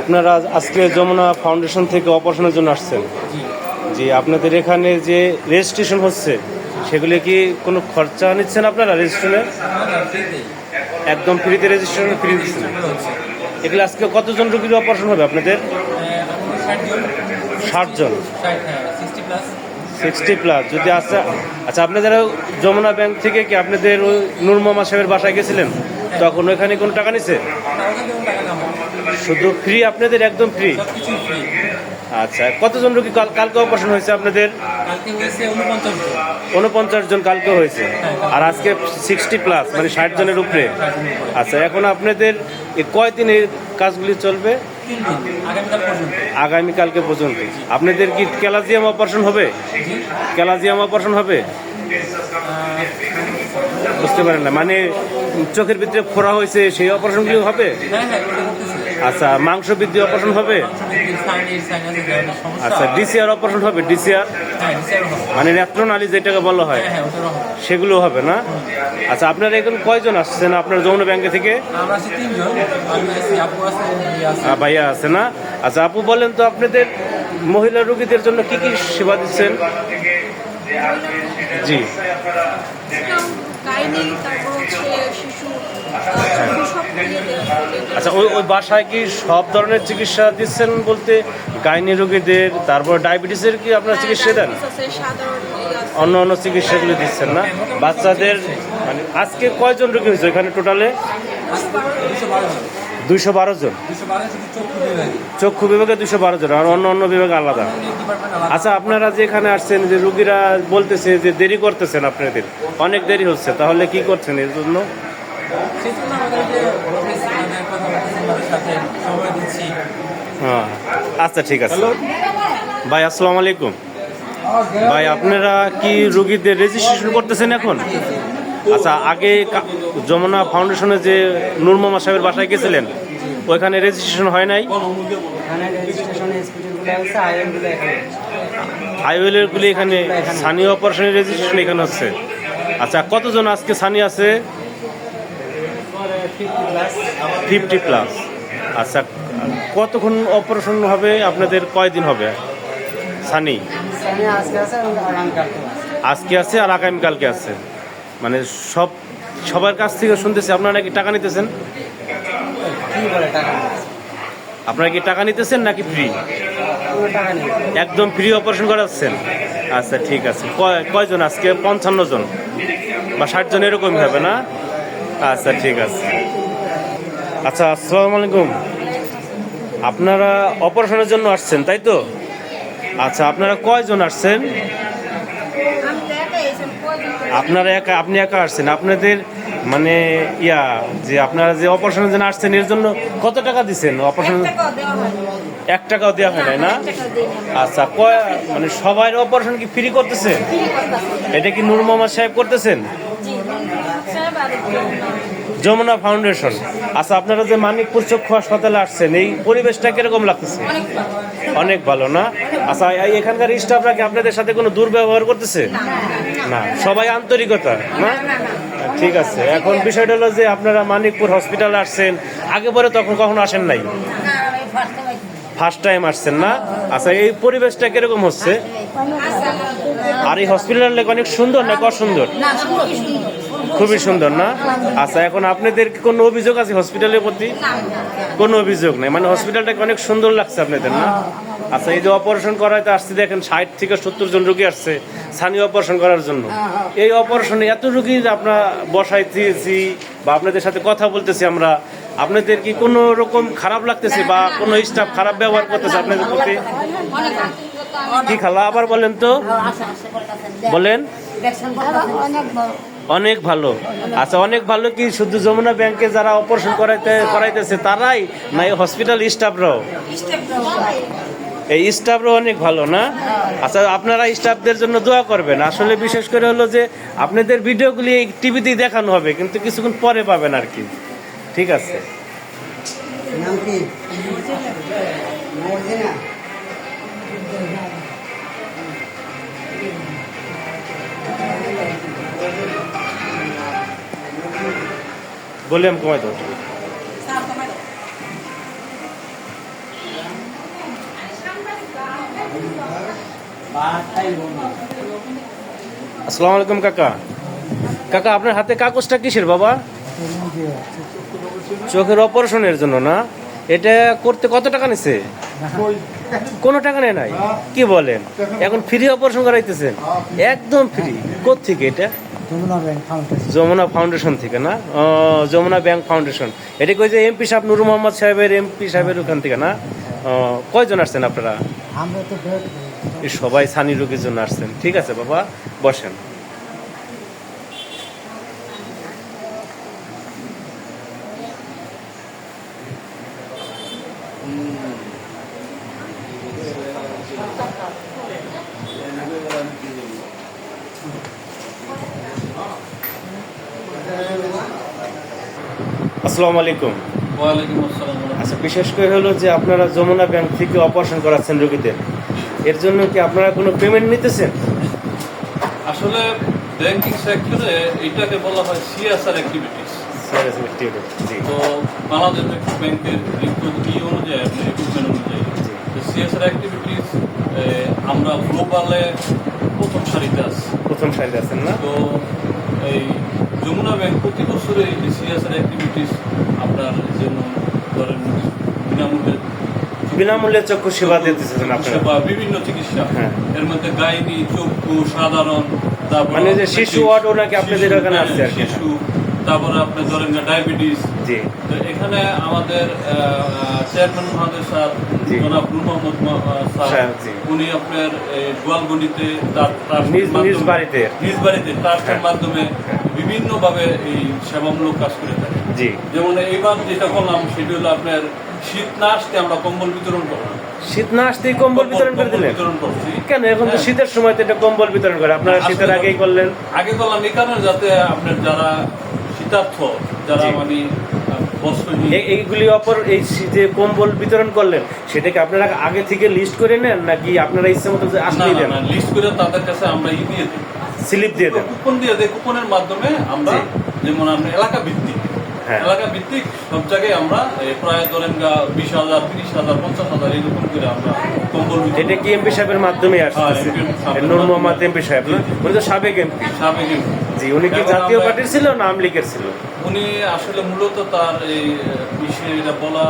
আপনারা আজকে যমুনা ফাউন্ডেশন থেকে অপারেশনের জন্য আসছেন। জি, আপনাদের এখানে যে রেজিস্ট্রেশন হচ্ছে, সেগুলি কি কোনো খরচা নিচ্ছেন আপনারা রেজিস্ট্রেশনে একদম ফ্রিতে রেজিস্ট্রেশন, ফ্রি দিচ্ছেন এগুলো আজকে কতজন রোগীর অপারেশন হবে আপনাদের? ষাট জন সিক্সটি প্লাস। যদি আচ্ছা আচ্ছা আপনাদের যমুনা ব্যাংক থেকে কি আপনাদের ওই নূর সাহেবের বাসায় গেছিলেন, তখন ওইখানে কোনো টাকা নিছে ওখান থেকে টাকা দাম শুধু ফ্রি আপনাদের একদম ফ্রি আচ্ছা কতজন রোগী? কাল কালকে অপারেশন হয়েছে আপনাদের? উনপঞ্চাশ জন। কালকে হয়েছে। আর আজকে সিক্সটি প্লাস মানে ষাট জনের উপরে। আচ্ছা এখন আপনাদের এই কয়দিন এই কাজগুলি চলবে? আগামীকালকে পর্যন্ত। আপনাদের কি ক্যালাজিয়াম অপারেশন হবে? ক্যালাজিয়াম অপারেশন হবে? বুঝতে পারেন না। মানে চোখের ভিতরে ফোড়া হয়েছে সেই অপারেশনগুলি হবে? আচ্ছা মাংস বৃদ্ধি অপারেশন হবে? আচ্ছা ডিসিআর অপারেশন হবে ডিসিআর? মানে নেত্রনালী যেটাকে বলা হয় সেগুলো হবে না? আচ্ছা আপনারা এখন কয়জন আসছেন আপনার যমুনা ব্যাংকে থেকে? আমরা আছি তিনজন আমি আছি আপু আছে ইয়ে আছে। আহ, ভাইয়া আছে না? আচ্ছা আপু বলেন তো আপনাদের মহিলা রোগীদের জন্য কি কি সেবা দিচ্ছেন? জি। তারপর হচ্ছে শিশু আচ্ছা ওই ওই বাসায় কি সব ধরনের চিকিৎসা দিচ্ছেন বলতে গাইনি রোগীদের তারপর ডায়াবেটিসের কি আপনারা চিকিৎসা দেন। অন্য অন্য চিকিৎসাগুলো দিচ্ছেন না? বাচ্চাদের মানে আজকে কয়জন রোগী হয়েছে এখানে টোটালে? দুইশো বারো জন। চক্ষু বিভাগে দুশো বারো জন আর অন্য অন্য বিভাগে আলাদা। আচ্ছা আপনারা যে এখানে আসছেন যে রুগীরা বলতেছে যে দেরি করতেছেন আপনাদের অনেক দেরি হচ্ছে তাহলে কি করছেন এর জন্য? সেই জন্য আমাদের যে অফিস মানে কথা সাথে সময় দিচ্ছি হ্যাঁ আচ্ছা ঠিক আছে। ভাই আসসালামু আলাইকুম। ভাই আপনারা কি রুগীদের রেজিস্ট্রেশন করতেছেন এখন? আচ্ছা আগে যমুনা ফাউন্ডেশনে যে নূর মোহাম্মদ সাহেবের বাসায় গেছিলেন ওইখানে রেজিস্ট্রেশন হয় নাই? আইএমগুলো এখানে স্থানীয় অপারেশনের রেজিস্ট্রেশন এখানে হচ্ছে। আচ্ছা কতজন আজকে স্থানীয় আছে? Fifty plus. আচ্ছা কতক্ষণ অপারেশন হবে? আপনাদের কয়দিন হবে? সানি? আজকে আছে আর আগামীকালকে আছে। মানে সব সবার কাছ থেকে শুনতেছি আপনারা নাকি টাকা নিতেছেন? আপনারা কি টাকা নিতেছেন নাকি ফ্রি একদম ফ্রি অপারেশন করাচ্ছেন? আচ্ছা ঠিক আছে। কয়- কয়জন? আজকে পঞ্চান্ন জন। বা ষাট জন এরকমই হবে না? আচ্ছা ঠিক আছে। আচ্ছা আসসালামু আলাইকুম। আপনারা অপারেশনের জন্য আসছেন, তাই তো? আচ্ছা আপনারা কয়জন আসছেন? আপনারা একা, আপনি একা আসছেন। আপনাদের মানে ইয়া, যে আপনারা যে অপারেশনের জন্য আসছেন, এর জন্য কত টাকা দিচ্ছেন অপারেশন এক টাকাও দেওয়া হয় নাই, না। আচ্ছা কয় মানে সবাই অপারেশন কি ফ্রি করতেছে? এটা কি নূর মোহাম্মদ সাহেব করতেছেন জি, সাহেব আর একজন। যমুনা ফাউন্ডেশন। আচ্ছা আপনারা যে মানিকপুর চক্ষু হাসপাতালে আসছেন এই পরিবেশটা কীরকম লাগতেছে? অনেক ভালো। না? আচ্ছা এখানকার স্টাফরা কি আপনাদের সাথে কোনো দুর্ব্যবহার করতেছে? না সবাই আন্তরিকতা না ঠিক আছে এখন বিষয়টা হলো যে আপনারা মানিকপুর হসপিটালে আসছেন আগে পরে তখন কখনো আসেন নাই। ফার্স্ট টাইম আসছেন না? আচ্ছা এই পরিবেশটা কীরকম হচ্ছে? আচ্ছা, আর এই হসপিটাল অনেক সুন্দর না, সুন্দর। খুবই সুন্দর না? আচ্ছা এখন আপনাদের কি কোনো অভিযোগ আছে হসপিটালের প্রতি? কোনো অভিযোগ নেই। মানে হসপিটালটাকে অনেক সুন্দর লাগছে আপনাদের না? আচ্ছা এই যে অপারেশন করাইতে আসছে, দেখেন, ষাট থেকে সত্তর জন রোগী আসছে স্থানীয় অপারেশন করার জন্য। এই অপারেশনে এত রোগী আপনার বসাইতেছি বা আপনাদের সাথে কথা বলতেছি আমরা, আপনাদের কি কোনো রকম খারাপ লাগতেছে বা কোনো স্টাফ খারাপ ব্যবহার করতেছে আপনাদের প্রতি? কি খালা? আবার বলেন তো। বলেন। অনেক ভালো। আচ্ছা অনেক ভালো কি শুধু যমুনা ব্যাংকে যারা অপারেশন করাইতে করাইতেছে তারাই? না এই হসপিটাল স্টাফরাও এই স্টাফরাও অনেক ভালো না? আচ্ছা আপনারা স্টাফদের জন্য দোয়া করবেন। আসলে বিশেষ করে হলো যে আপনাদের ভিডিওগুলি এই টিভিতেই দেখানো হবে কিন্তু কিছুক্ষণ পরে পাবেন আর কি। ঠিক আছে। বললাম কমাই তো আসসালামু আলাইকুম, কাকা। কাকা, আপনার হাতে কাগজটা কিসের বাবা? চোখের অপারেশনের জন্য না? এটা করতে কত টাকা নিছে? কোনো টাকা নেয় নাই। কি বলেন? এখন ফ্রি অপারেশন করাইতেছেন। একদম ফ্রি থেকে এটা? যমুনা ফাউন্ডেশন থেকে না? যমুনা ব্যাংক ফাউন্ডেশন এটা কই যে এমপি সাহেব নুর মোহাম্মদ সাহেবের এমপি সাহেবের ওখান থেকে না? কয়জন আসছেন আপনারা? আমরা তো সবাই সানি রোগীর জন্য আসছেন। ঠিক আছে বাবা বসেন। আসসালামু আলাইকুম। ওয়ালাইকুম আসসালাম আচ্ছা বিশেষ করে হলো যে আপনারা যমুনা ব্যাংক থেকে অপারেশন করাচ্ছেন রোগীদের এর জন্য কি আপনারা কোনো পেমেন্ট নিতেছেন? আসলে ব্যাংকিং সেক্টরে এটাকে বলা হয় সিএসআর অ্যাক্টিভিটিস তো বাংলাদেশ ব্যাংকের ই অনুযায়ী আপনি রিক্রুটমেন্ট অনুযায়ী সিএসআর অ্যাক্টিভিটিস আমরা গ্লোবালে প্রথম সারিতে আছি। প্রথম সারিতে আছেন না? তো এই যমুনা ব্যাংক প্রতি বছরে এই সিএসআর অ্যাক্টিভিটিস আপনার যেমন ধরেন বিনামূল্যে বিনামূল্যে চক্ষু সেবা দিতেছেন সেবা বিভিন্ন চিকিৎসা। হ্যাঁ। এর মধ্যে গাইনি চক্ষু সাধারণ তারপর মানে যে শিশু ওয়ার্ডও নাকি আপনাদের ওখানে হ্যাঁ, আছে শিশু তারপরে আপনি ধরেন ডায়াবেটিস জি। তো এখানে আমাদের চেয়ারম্যান মহাদেব স্যার জনাব নূর মোহাম্মদ স্যার উনি আপনার তার নিজ- বাড়িতে। নিজ বাড়িতে তার হ্যাঁ। মাধ্যমে বিভিন্নভাবে এই সেবামূলক কাজ করে থাকে। জি। যেমন এইবার যেটা করলাম সেটি হলো আপনার শীত না আসতে আমরা কম্বল বিতরণ করলাম। শীত না আসতেই কম্বল বিতরণ করে দিলেন? কেন? এখন তো হ্যাঁ। শীতের সময় তো এটা কম্বল বিতরণ করে। আপনারা শীতের আগেই করলেন। আগে করলাম এই কারণে যাতে আপনার যারা শীতার্থ যারা মানে এই- এইগুলি অপর এই যে কম্বল বিতরণ করলেন সেটাকে আপনারা আগে থেকে লিস্ট করে নেন নাকি আপনারা ইচ্ছে মতো আসলেই না দেন? লিস্ট করে তাদের কাছে আমরা ই দিয়ে দিই। স্লিপ দিয়ে দেন। কুপন দিয়ে দেয়। কুপনের মাধ্যমে আমরা। যেমন আমরা এলাকা ভিত্তিক হ্যাঁ। এলাকা ভিত্তিক সব জায়গায় আমরা প্রায় ধরেন বিশ হাজার তিরিশ হাজার পঞ্চাশ হাজার এরকম করে আমরা কম্বল এটা কি এমপি সাহেবের মাধ্যমে হ্যাঁ, MP সাহেবের নূর মোহাম্মদ এমপি সাহেব। উনি তো সাবেক এমপি। সাবেক MP জি উনি কি জাতীয় পার্টির ছিল না আওয়ামী লীগের ছিল? উনি আসলে মূলত তার এই বিষয়ে এটা বলা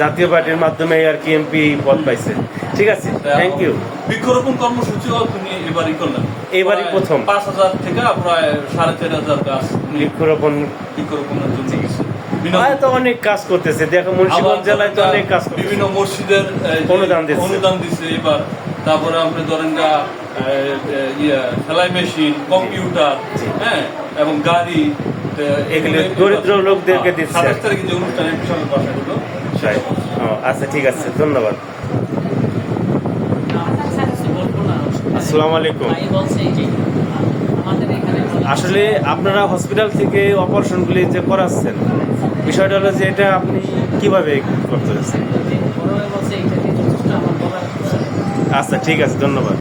জাতীয় পার্টির মাধ্যমে আর কি এমপি পদ পাইছে। ঠিক আছে থ্যাংক ইউ বৃক্ষরোপণ কর্মসূচিও তিনি এবারই করলেন। এবারই প্রথম। পাঁচ হাজার থেকে প্রায় সাড়ে চার হাজার গাছ বৃক্ষরোপণ। বৃক্ষরোপণের জন্য তো অনেক কাজ করতেছে। দেখো মুন্সিগঞ্জ জেলায় তো অনেক কাজ বিভিন্ন মসজিদের অনুদান দিচ্ছে। অনুদান দিচ্ছে এবার। তারপরে আপনি ধরেন গা ইয়ে সেলাই মেশিন কম্পিউটার হ্যাঁ এবং গাড়ি এগুলো দরিদ্র লোকদেরকে দিচ্ছে। আচ্ছা ঠিক আছে ধন্যবাদ। আসসালামু আলাইকুম আসলে আপনারা হসপিটাল থেকে অপারেশনগুলি যে করাচ্ছেন বিষয়টা হলো যে এটা আপনি কীভাবে করতে চাচ্ছেন? আচ্ছা ঠিক আছে ধন্যবাদ।